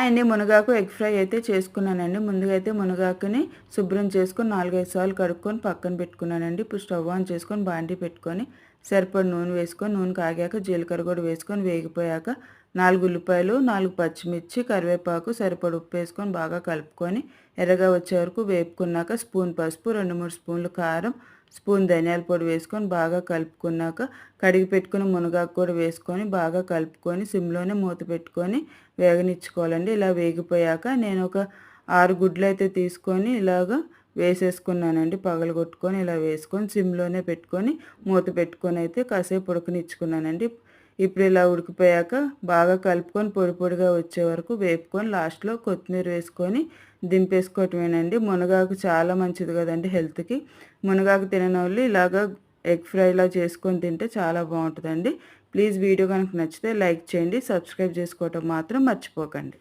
అండి మునగాకు egg fry అయితే చేసుకున్నానండి. ముందుగా అయితే మునగాకుని శుభ్రం చేసుకొని నాలుగైదు సార్లు కడుక్కొని పక్కన పెట్టుకున్నానండి. ఇప్పుడు స్టవ్ ఆన్ చేసుకొని బాండీ పెట్టుకొని సరిపడి నూనె వేసుకొని నూనె కాగాక జీలకర్ర కూడా వేసుకొని వేగిపోయాక నాలుగు ఉల్లిపాయలు నాలుగు పచ్చిమిర్చి కరివేపాకు సరిపడి ఉప్పు వేసుకొని బాగా కలుపుకొని ఎర్రగా వచ్చే వరకు వేపుకున్నాక స్పూన్ పసుపు రెండు మూడు స్పూన్లు కారం స్పూన్ ధనియాల పొడి వేసుకొని బాగా కలుపుకున్నాక కడిగి పెట్టుకుని మునగాకు కూడా వేసుకొని బాగా కలుపుకొని సిమ్లోనే మూత పెట్టుకొని వేగనిచ్చుకోవాలండి. ఇలా వేగిపోయాక నేను ఒక ఆరు గుడ్లు అయితే తీసుకొని ఇలాగ వేసేసుకున్నానండి. పగలగొట్టుకొని ఇలా వేసుకొని సిమ్లోనే పెట్టుకొని మూత పెట్టుకొని అయితే కాసేపు ఉడకనిచ్చుకున్నానండి. ఇప్పుడు ఇలా ఉడికిపోయాక బాగా కలుపుకొని పొడి పొడిగా వచ్చే వరకు వేపుకొని లాస్ట్లో కొత్తిమీర వేసుకొని దింపేసుకోవటమేనండి. మునగాకు చాలా మంచిది కదండి హెల్త్కి. మునగాకు తినని వాళ్ళు ఇలాగ ఎగ్ ఫ్రైలా చేసుకొని తింటే చాలా బాగుంటుందండి. ప్లీజ్ వీడియో కనుక నచ్చితే లైక్ చేయండి సబ్స్క్రైబ్ చేసుకోవటం మాత్రం మర్చిపోకండి.